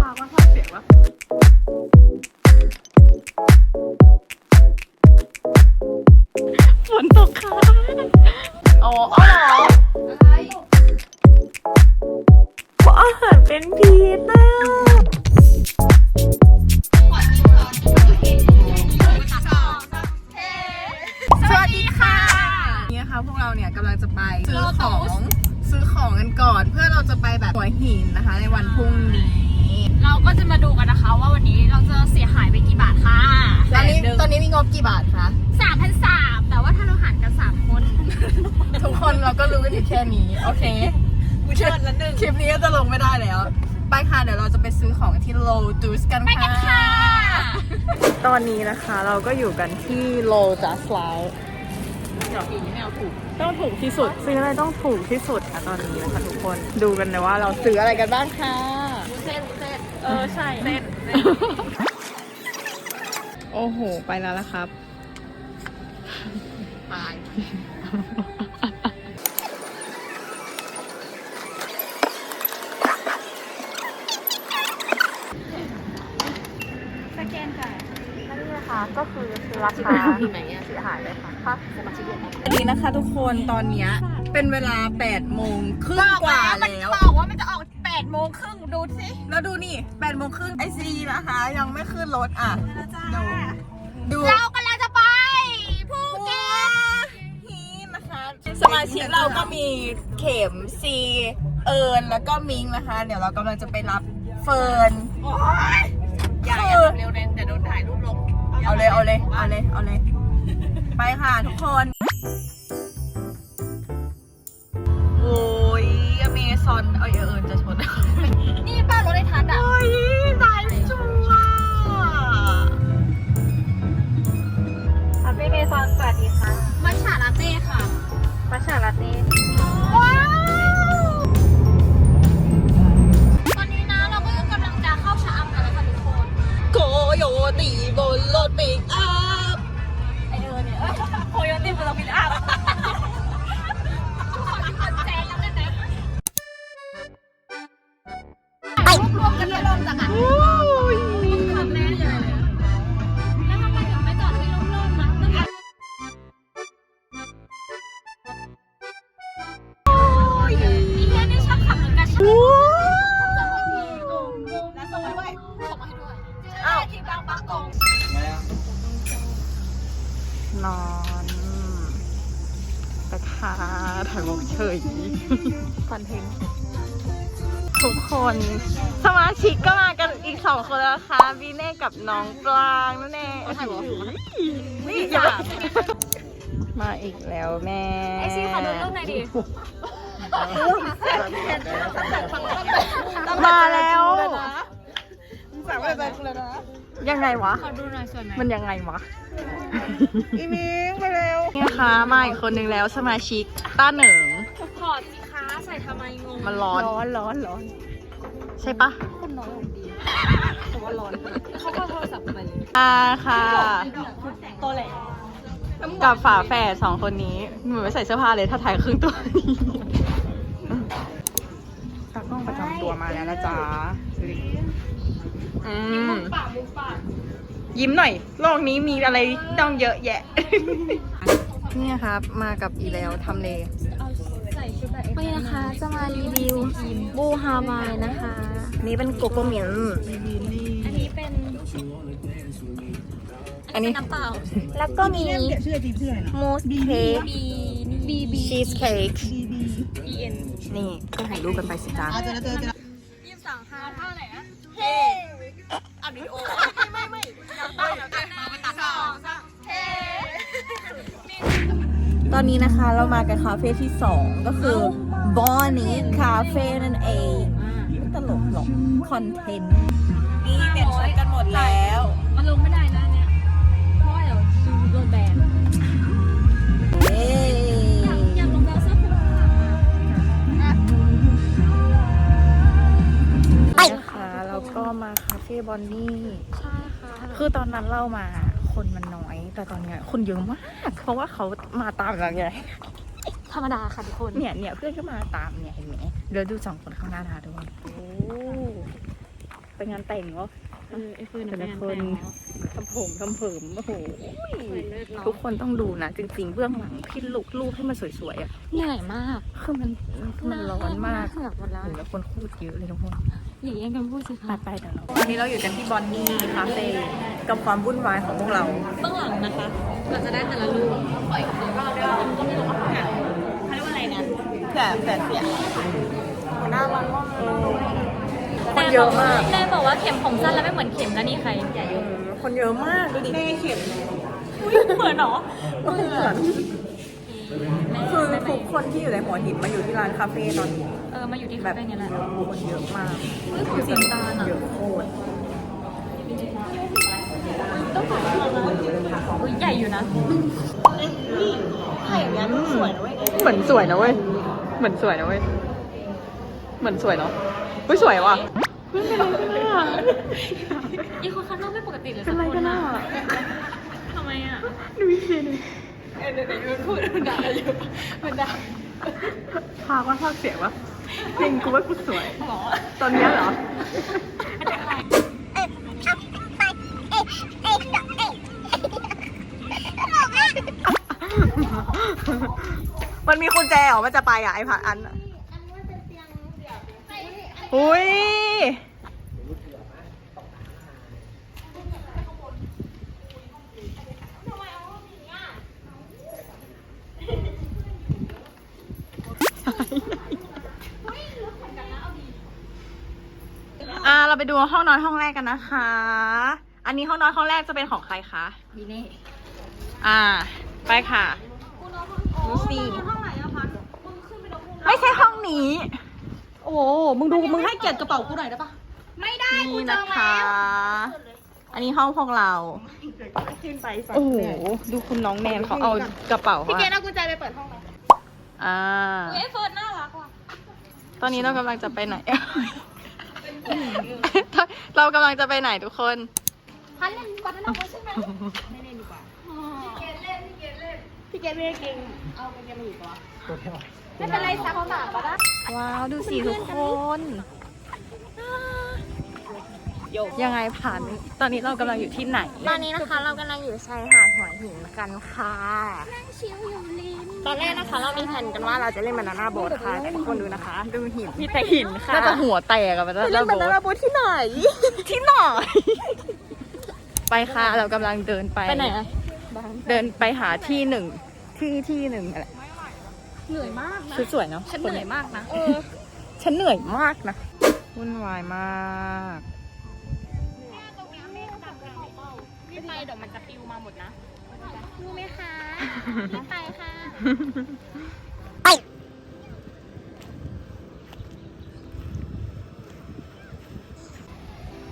พาว่าทอดเสียงวะฝนตกค่ะอ๋ออ๋อเหรอเพราะอาหารเป็นพีชนะสวัสดีค่ะนี่นะคะพวกเราเนี่ยกำลังจะไปซื้อของซื้อของกันก่อน เพื่อเราจะไปแบบหัวหินนะคะ ในวันพรุ่งนี้ เราก็จะมาดูกันนะคะ ว่าวันนี้เราจะเสียหายไปกี่บาทค่ะตอนนี้ตอนนี้มีงบกี่บาทคะสามพันสามแต่ว่าถ้าเราหารกันสามคน ทุกคนเราก็รู้กันอยู่แค่นี้ โอเคกูเชิญละหนึ่งคลิปนี้ก็จะลงไม่ได้แล้ว ไปค่ะ เดี๋ยวเราจะไปซื้อของที่โลตูสกันไปกันค่ะ ตอนนี้นะคะเราก็อยู่กันที่โลจัสไลเดี๋ยวปีนี้ไม่เอาถูกต้องถูกที่สุด ซื้ออะไรต้องถูกที่สุดค่ะตอนนี้นะคะทุกคน ดูกันนะว่าเราซื้ออะไรกันบ้างค่ะเส้น เส้นเออใช่เส้นโอ้โห ไปแล้วละครับ ตาย สแกนจ่าย นี่นะคะก็คือราคาที่ไหนอะเสียหายเลยค่ะค่ะสมาชิกรวมกันอันนี้นะคะทุกคนตอนเนี้ยเป็นเวลา8โมงครึ่งกว่ามันแล้ว บอกว่ามันจะออกแปด โมงครึ่งดูสิแล้วดูนี่8โมงครึ่งไอซีนะคะ ยังไม่ขึ้นรถอะ ดู ดูเรากำลังจะไปภูเก็ตฮีนะคะสมาชิกเราก็มีเข็มซีเอิญแล้วก็มิงนะคะ เดี๋ยวเรากำลังจะไปรับเฟิร์นโอ้ยอย่าอย่าทำเร็วเลยแต่โดนถ่ายรูปลง เอาเลยเอาเลยเอาเลยเอาเลย ไปค่ะทุกคน สมาชิกก็มากันอีกสองคนแล้วค่ะบีเน่กับน้องปลางนั่นเองนี่อย่ามาอีกแล้วแม่ไอซีขอดูรูปหน่อยดิมาแล้วสามอะไรไปเลยนะยังไงวะขอดูหน่อยส่วนไหนมันยังไงวะอีมิงไปเร็วนี่นะคะมาอีกคนนึงแล้วสมาชิกต้าเหนิงถอดสิคะใส่ทำไมงงมันร้อนร้อนร้อนร้อน ใช่ปะคนน้อยของดีแต่ว่าร้อนเขาก็โทรศัพท์ไปเลยอ่าค่ะ ตัวแหละกับฝาแฝดสองคนนี้เหมือนไม่ใส่เสื้อผ้าเลยถ้าถ่ายครึ่งตัวนี้ตากล้องประจำตัวมาแล้วนะจ๊ะอืมปากมุกปากยิ้มหน่อยโลกนี้มีอะไรต้องเยอะแยะ นี่ครับ มากับอีแล้วทำเลใส่ชุดแบบวันนี้นะคะจะมารีวิวบูฮาวายนะคะ นี่เป็นโกโก้เมียนอันนี้เป็น อันนี้น้ำเปล่า แล้วก็มีมูสเค้กบีบีบีชีสเค้กบีเอ็นนี่ก็ถ่ายรูปกันไปสิจ้ายี่สิบสองค่ะท่าไหนนะเฮ้อันนี้โอ้ไม่ไม่ยังไม่เดี๋ยวตัดมาไปตัดสองสามเฮ้ตอนนี้นะคะเรามากันคาเฟ่ที่ 2 ก็คือบอนนี่คาเฟ่นั่นเองไม่ต ลกหรอกคอนเทนต์นี่เปลี่ยนชุดกันหมดแล้ว มันลงไม่ได้นะเนี่ยเพราะว่าเดี๋ยวโดนแบนเย้อยากลงแล้วสักคนนะคะแล้วก็มาคาเฟ่บอนนี่ใช่ค่ะ คือตอนนั้นเรามาคนมันน้อย แต่ตอนเนี้ยคนเยอะมาก เพราะว่าเขามาตามเราไงธรรมดาค่ะทุกคน เนี่ยเนี่ยเพื่อนก็มาตามเนี่ยเห็นไหมเดี๋ยวดูสองคนข้างหน้าทาด้วยโอ้ ไปงานแต่งเหรอเออไอ้เฟิร์นแต่เป็ละนคนทำผมทำเผิมโอ้โหเลิศเนาะทุกคนต้องดูนะ จริงๆเบื้องหลังที่ลุกรูปให้มันสวยๆอะเหนื่อยมากคือมันมันร้อนมากเหือกหมดแล้วโอ้โหแล้วคนพูดเยอะเลยทุกคนอย่าแย่งกันพูดสิไปคะไปเดี๋ยวเราวันนี้เราอยู่กันที่บอนนี่คาเฟ่กับความวุ่นวายของพวกเราเบื้องหลังนะคะเราจะได้แต่ละรูปปล่อยของเราด้วยก็ไม่รู้ว่าเขาเรียกว่าอะไรนะแต่แต่เสียหน้ามันมาก คนเยอะมาก แม่บอกว่าเข็มผมสั้นแล้วไม่เหมือนเข็มแล้วนี่ใครอย่ายุ่งคนเยอะมากดูดิเข็มเหมือนหรอเหมือนคือทุกคนที่อยู่ในหัวหินมาอยู่ที่ร้านคาเฟ่ตอนนี้เออมาอยู่ที่แบคาบเฟ่เนี่ยแหละคนเยอะมากคือสีตาลอะเยอะโคตรอุ้ยใหญ่อยู่นะถ่ายอย่างนี้มันสวยนะเว้ยเหมือนสวยนะเว้ยเหมือนสวยนะเว้ยเหมือนสวยเนาะอุ้ยสวยว่ะ ไม่เป็นไรก็น่าอีคนข้างนอกไม่ปกติเลยเป็นไรก็น่าทำไมอะดูอีกทีหนึงเออเดี๋ยวเดี๋ยวมันพูดมันด่าอยู่มันด่าพาว่าพากเสียงวะจริงกูว่ากูสวยตอนเนี้ยเหรอมันมีกุญแจเหรอมันจะไปอะไอ้พัดอันอะ อุ้ยอ่าเราไปดูห้องนอนห้องแรกกันนะคะ อันนี้ห้องนอนห้องแรกจะเป็นของใครคะบีเน่อ่า ไปค่ะดูสิห้องไหนอะพันไม่ใช่ห้องนี้โอ้มึงดู มึงให้เกียรติกระเป๋ากูหน่อยได้ปะไม่ได้นี่นะคะอันนี้ห้องพวกเรา ขึ้นไปฝั่งโอ้โห ดูคุณน้องแนนเขาเอากระเป๋าพี่อะเกดเอากุญแจไปเปิดห้องไหมอ่า เอ้ยเฟิร์นน่ารักว่ะตอนนี้เรากำลังจะไปไหน เรากำลังจะไปไหนทุกคน พันเล่นบานาน่าใช่ไหมไม่เล่นดีกว่าพี่เกดเล่นพี่เกดเล่นเก่งเอากุญแจมาอยู่ปะ ไม่เป็นไรสักบาทก็ได้ว้าวดูสิทุกคนยังไงผ่าน ตอนนี้เรากำลังอยู่ที่ไหน ตอนนี้นะคะเรากำลังอยู่ชายหาดหัวหินกันค่ะนั่งชิวอยู่ริมตอนแรกนะคะ เรามีแผนกันว่าเราจะเล่นบานาน่าโบ๊ทค่ะแต่ทุกคนดูนะคะ ดูหินที่แต่หินค่ะน่าจะหัวแตกอะมันเล่นบานาน่าโบ๊ทที่ไหน ที่ไหน ไปค่ะเรากำลังเดินไปไปไหนอะเดินไปหาที่หนึ่งที่ที่หนึ่งอะไร เหนื่อยมากนะคือสวยเนาะฉันเหนื่อยมากนะฉันเหนื่อยมากนะวุ่นวายมากรีบไปเดี๋ยวมันจะปิวมาหมดนะรู้ไหมคะรีบไปค่ะ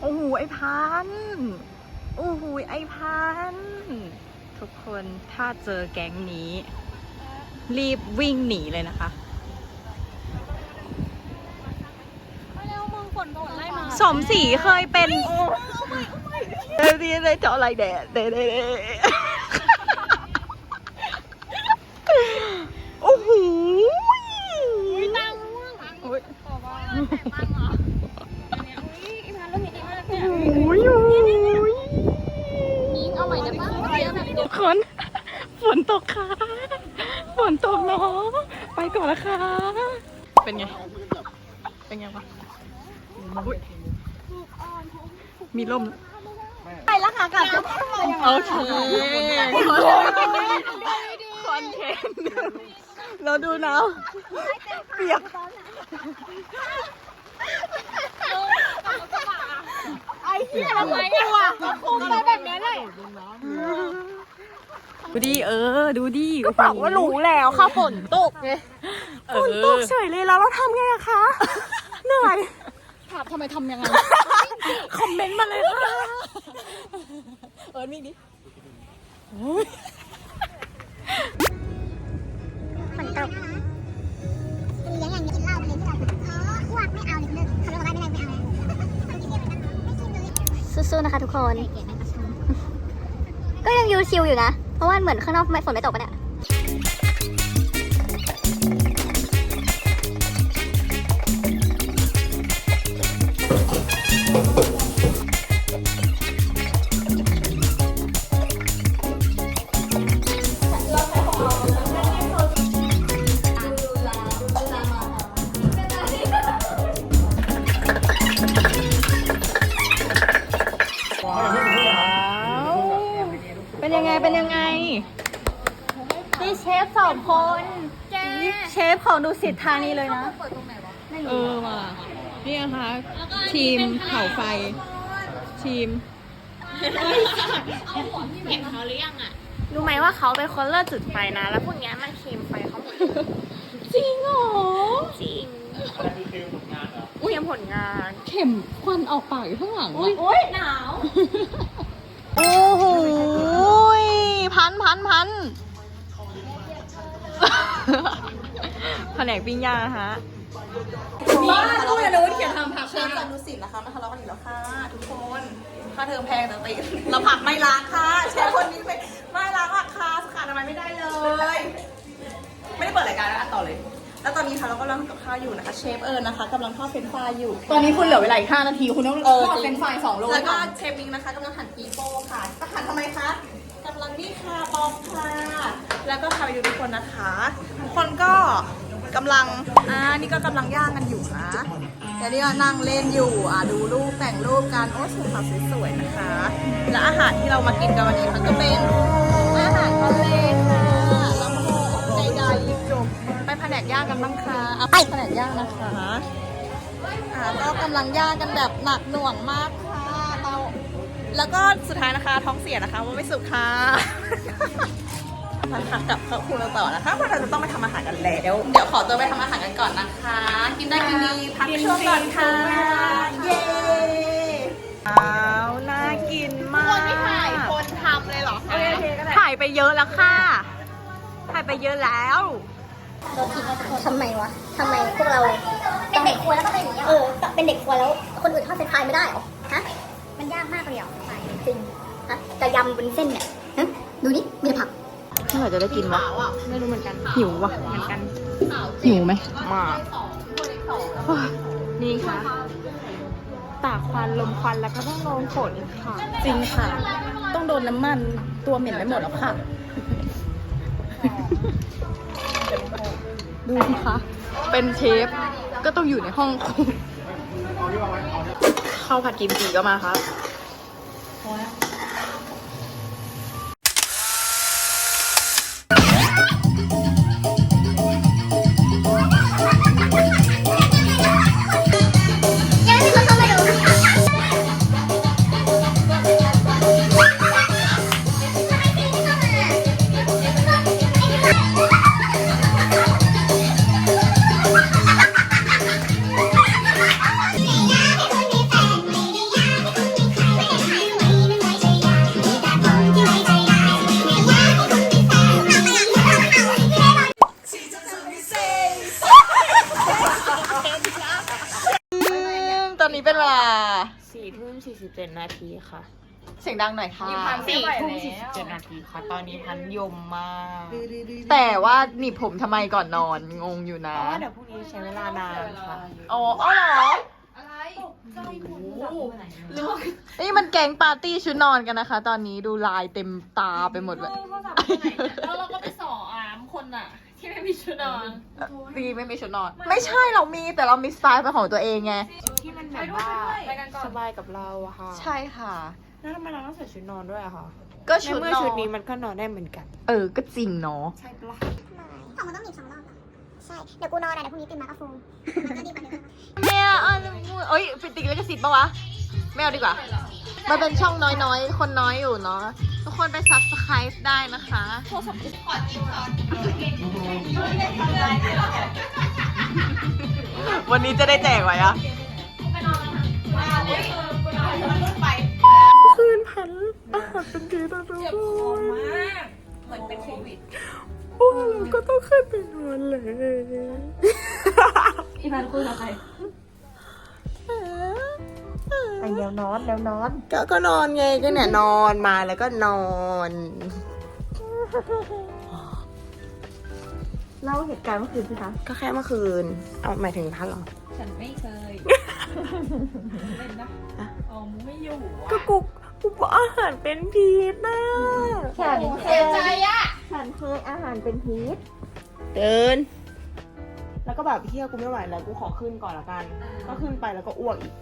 โอ้โหไอพันธุ์โอ้โหไอพันธุ์ทุกคนถ้าเจอแก๊งนี้ รีบวิ่งหนีเลยนะคะไปเร็วมึงฝนโดนไล่มาสมศรีเคยเป็นเดี๋ยวนี้เลยจะอะไรแดดเดดเดดโอ้โหตังม่วงโอ้ยบอกว่าตังเหรอเนี่ยอุ้ยอีพันลูกเห็นดีมากเนี่ยโอ้ยโอ้ยยิงเอาใหม่ได้ปะเดี๋ยวแบบเดี๋ยวคนฝนตกค่ะฝ นตกเนาะไปก่อนละค่ะเป็นไง เป็นไงวะอุ๊ยมีร่มไปแล้วค่ะกลับจะโอเคคอนเทนต์เราดูนะเปียกไอ้เหี้ยทำไมอะคุมไปแบบนี้เลย ดูดิเออ ดูดิก็บอกว่ารู้แล้วค่ะฝนตกไงฝนตกเฉยเลยแล้วเราทำไงอะคะเหนื่อยถามทำไมทำยังไงคอมเมนต์มาเลยค่ะเอิร์นมีดิฝนตกเลี้ยงอย่างกินเหล้าไปเลยที่เราอ๋ออ้วกไม่เอาเลยเลิกเขาเรียกว่าไม่ได้ไม่เอาแล้วกินเยอะเหมือนกันไม่กินเลยสู้ๆนะคะทุกคน ก็ยังยูชิลอยู่นะ เพราะว่าเหมือนข้างนอกไม่ฝนไม่ตกปะเนี่ย องคนเชฟของดูสิทธานีเลยนะเออว่ะนี่นะคะ ทีมเผาไฟ ทีมรู้ไหมว่าเขาเป็นคนเลิกจุดไฟนะ แล้วพวกเนี้ยมันเค็มไฟเขาหมดจริงเหรอ จริงอุ้ยยังผลงานเข็มควันออกปากอยู่ข้างหลังอะ อุ้ยหนาว โอ้ นกปิ้งย่างนะคะบ้าตู้อย่ารู้เขียนทำผักเชฟจากดูสิตนะคะมาทะเลาะกันอีกแล้วค่ะ ทุกคนค่าเทอมแพงแต่ตีเราผักไม่ล้างค่ะเชฟคนนี้เป็นไม่ล้างผักค่ะขาดทำไมไม่ได้เลย ไม่ได้เปิดรายการแล้วอะต่อเลย แล้วตอนนี้ค่ะเราก็กำลังทำกับข้าวอยู่นะคะ เชฟเอิญนะคะกำลังทอดเฟรนช์ฟรายอยู่ ตอนนี้คุณเหลือเวลาอีก5นาทีคุณต้องเออทอดเป็นไฟสองโลแล้วก็เชฟมิงนะคะกำลังหั่นปีโป้ค่ะจะหั่นทำไมคะกำลังนี่ค่ะปอกค่ะ แล้วก็พาไปดูทุกคนนะคะทุกคนก็ กำลัง อ่า นี่ก็กำลังย่างกันอยู่นะแล้วนี่ก็นั่งเล่นอยู่ อะดูรูปแต่งรูปกันโอ้สวยสวยๆนะคะ และอาหารที่เรามากินกันวันนี้ค่ะก็เป็นอาหารทะเลค่ะแล้วก็ใดๆจบไปแผนกย่างกันบ้างค่ะเอาไปแผนกย่างนะคะอ่าก็กำลังย่างกันแบบหนักหน่วงมากค่ะเตาแล้วก็สุดท้ายนะคะท้องเสียนะคะว่าไม่สุขค่ะ มาค่ะกลับเข้าครัวต่อนะคะเพราะเราจะต้องไปทำอาหารกันแล้ว เดี๋ยวขอตัวไปทำอาหารกันก่อนนะคะ กินได้กินดีพักช่วงก่อนค่ะ เย้อ้าวน่ากินมากคนไม่ถ่ายคนทำเลยเหรอคะถ่ายไปเยอะแล้วค่ะ ถ่ายไปเยอะแล้วทำไมวะทำไมพวกเราเป็นเด็กครัวแล้วก็เป็นอย่างนี้เออเป็นเด็กครัวแล้ว คนอื่นทอดเป็นพายไม่ได้เหรอฮะมันยากมากเลยเหรอพายจริงฮะจะยำบนเส้นเนี่ยฮะดูนี่มีแต่ผักเมื่อไหร่จะได้กินวะไม่รู้เหมือนกันหิววะเหมือนกันหิวไหมมากนี่ค่ะ ตากควันลมควันแล้วก็ต้องลงฝนค่ะ จริงค่ะ ต้องโดนน้ำมันตัวเหม็นไปหมดแล้วค่ะ ดูสิคะ เป็นเชฟก็ต้องอยู่ในห้องคุกข้าวผัดกิมจิก็มาครับ ค่ะ เสียงดังหน่อยค่ะสี่ทุ่มสี่สิบเจ็ดนาทีค่ะ ตอนนี้พันยมมากแต่ว่าหนีบผมทำไมก่อนนอนงงอยู่นะเพราะว่าเดี๋ยวพรุ่งนี้ใช้เวลานานค่ะ อ๋ออ๋อเหรอนี่มันแก๊งปาร์ตี้ชุดนอนกันนะคะ ตอนนี้ดูลายเต็มตาไปหมดเลย แล้วเราก็ไปสออามคนอะ ที่ไม่มีชุดนอนดีไม่มีชุดนอน ไม่ใช่เรามีแต่เรามีสไตล์เป็นของตัวเองไง ที่มันแบบว่าสบายกับเราอะค่ะ ใช่ค่ะ แล้วทำไมเราต้องใส่ชุดนอนด้วยอะคะก็ในชุดเมื่อนอนชุดนี้มันก็นอนได้เหมือนกัน เออ ก็จริงเนาะ ใช่ปะล่ะสองมันต้องหนีบสองรอบอะใช่ เดี๋ยวกูนอนอะเดี๋ยวพรุ่งนี้ตื่นมาก็ฟูมันก็ดีกว่าเดิมเนี่ยอันเอ้ยปิดติกแล้วก็สิทธิ์ปะวะ ไม่เอาดีกว่า มันเป็นช่องน้อยๆ คนน้อยอยู่เนาะ ทุกคนไป subscribe ได้นะคะวันนี้จะได้แจกไหมอะคืนพันอาหารเป็นทีนะทุกคนเหมือนเป็นโควิดโอ้เราก็ต้องขึ้นไปนอนเลย อีพันคุยกับใคร ไปเดี๋ยวนอนเดี๋ยวนอนก็ก็นอนไงก็เนี่ยนอนมาแล้วก็นอน เล่าเหตุการณ์เมื่อคืนสิคะก็แค่เมื่อคืน เอาหมายถึงพันเหรอ ฉันไม่เคยเล่นนะเอาไม่อยู่ก็กูกูบอกอาหารเป็นพิษนะฉันเคยฉันเคยอาหารเป็นพิษเดิน แล้วก็แบบเที่ยวกูไม่ไหวแล้วกูขอขึ้นก่อนละกัน ก็ขึ้นไปแล้วก็อ้วกอีก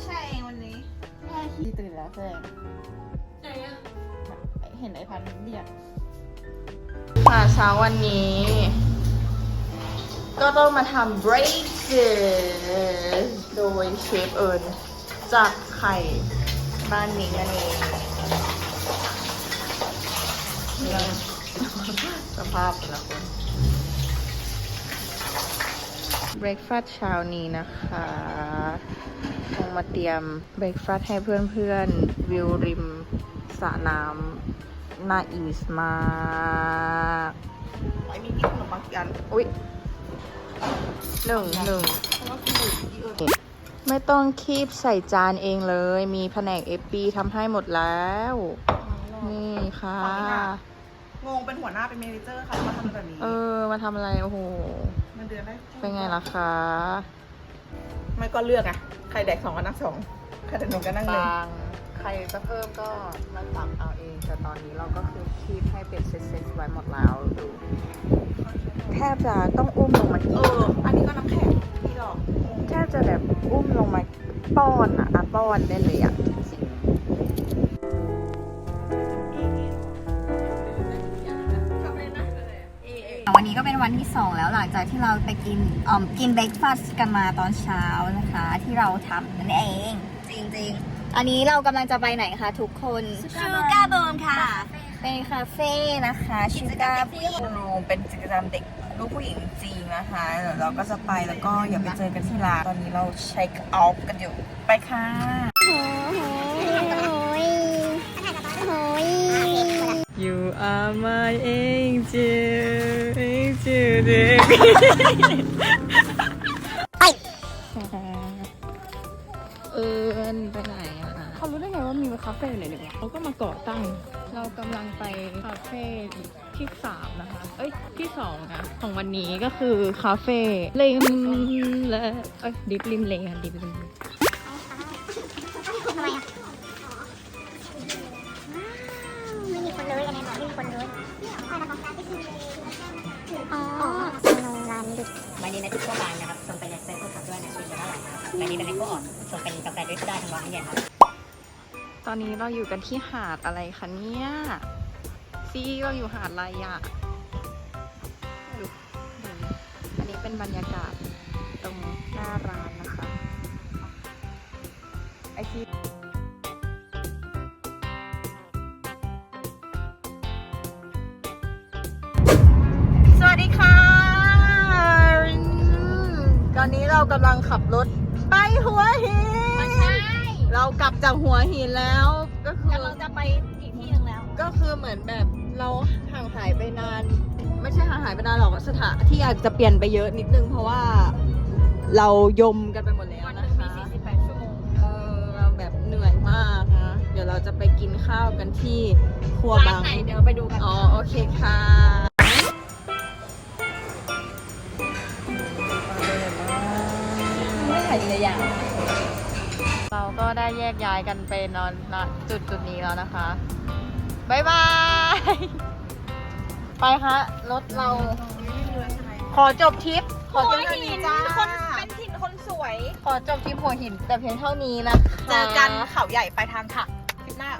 านก็ไม่มีคนแชร์เออไม่เอามาใช้เลยเดี๋ยวกูแชร์เองวันนี้แชพี่ตื่นแล้วแสดงเห็นไอพันเรียกค่ะเช้าวันนี้ ก็ต้องมาทำ breakfast โดยเชฟเอิญจากไข่บ้านนี้นั่นเองเนี่ยสภาพแต่ละคน breakfast เช้านี้นะคะคง มาเตรียม breakfast ให้เพื่อนๆ วิวริมสระน้ำน่าอีสมากไอ้มีที่ขนมปังกี่อันอุ๊ยหนึ่งหนึ่งไม่ต้องคีบใส่จานเองเลย มีแผนกเอปีทำให้หมดแล้ว นี่ค่ะ งงเป็นหัวหน้าเป็นเมเนเจอร์ค่ะมาทำแบบนี้ เออ มาทำอะไร โอ้โหเงินเดือนได้เป็นไงล่ะคะ ไม่ก็เลือกไงใครแดกสองก็นั่งสองใครแดกหนึ่งก็นั่งหนึ่ง บางใครจะเพิ่มก็มาตักเอาเอง แต่ตอนนี้เราก็คือคีบให้เป็นเซตๆไว้หมดแล้วดูแทบจะต้องอุ้มลงมาเอกินอ อันนี้ก็น้ำแข็งพี่ดอกแทบจะแบบอุ้มลงมาป้อนอะอะป้อนได้เลยอะจริง วันนี้ก็เป็นวันที่ 2 แล้วหลังจากที่เราไปกินออมกินเบรกฟาสต์กันมาตอนเช้านะคะ ที่เราทำนั่นเอง จริงๆ อันนี้เรากำลังจะไปไหนคะทุกคนชูการ์เบิร์มค่ะ เป็นคาเฟ่นะคะชูการ์รูมเป็นกิจกรรมเด็กลูกผู้หญิงจริงนะคะเดี๋ยวเราก็จะไปแล้วก็อย่าไปเจอกันที่ร้านตอนนี้เราเช็คเอาท์กันอยู่ไปค่ะ You are my angel angel เด็กเอินไปไหนอะเขารู้ได้ไงว่ามีคาเฟ่ไหนหนึ่งเขาก็มาก่อตั้ง เรากำลังไปคาเฟ่ที่สามนะคะ เอ้ย ที่สองนะ ของวันนี้ก็คือคาเฟ่ริมและเอ้ยดิฟริมเลค่ะดิฟริมเลทำไม ดิใบนี้นะทุกคนนะครับส่งเป็นเอสเปรสโซ่ขับด้วยนะชื่อเท่าไหร่ครับใบนี้เป็นเลโก้อ่อนส่งเป็นกาแฟดริฟได้ทั้งวันทั้งเย็นครับตอนนี้เราอยู่กันที่หาดอะไรคะเนี่ยซีเราอยู่หาดอะไรอะอันนี้เป็นบรรยากาศตรงหน้าร้านนะคะไอที่ เรากำลังขับรถ ไปหัวหินเรากลับจากหัวหินแล้วก็คือเราจะไปอีกที่หนึ่งแล้ว ก็คือเหมือนแบบเราห่างหายไปนาน ไม่ใช่ห่างหายไปนานหรอกสถานที่อาจจะเปลี่ยนไปเยอะนิดนึงเพราะว่า เรายมกันไปหมดแล้วนะคะ 48 ชั่วโมงเออเราแบบเหนื่อยมากนะ เดี๋ยวเราจะไปกินข้าวกันที่ครัวร้าบานงไหนเดี๋ยวไปดูกัน อ๋อโอเคค่ะ ได้แยกย้ายกันไปนอนณจุดจุดนี้แล้วนะคะบายบาย ไปคะรถเรา ขอจบทริป ขอจบทริปจ้าคนเป็นถิ่นคนสวย ขอจบทริปหัวหินแต่เพียงเท่านี้นะคะ เจอกันเขาใหญ่ไปทางค่ะ คลิปหน้า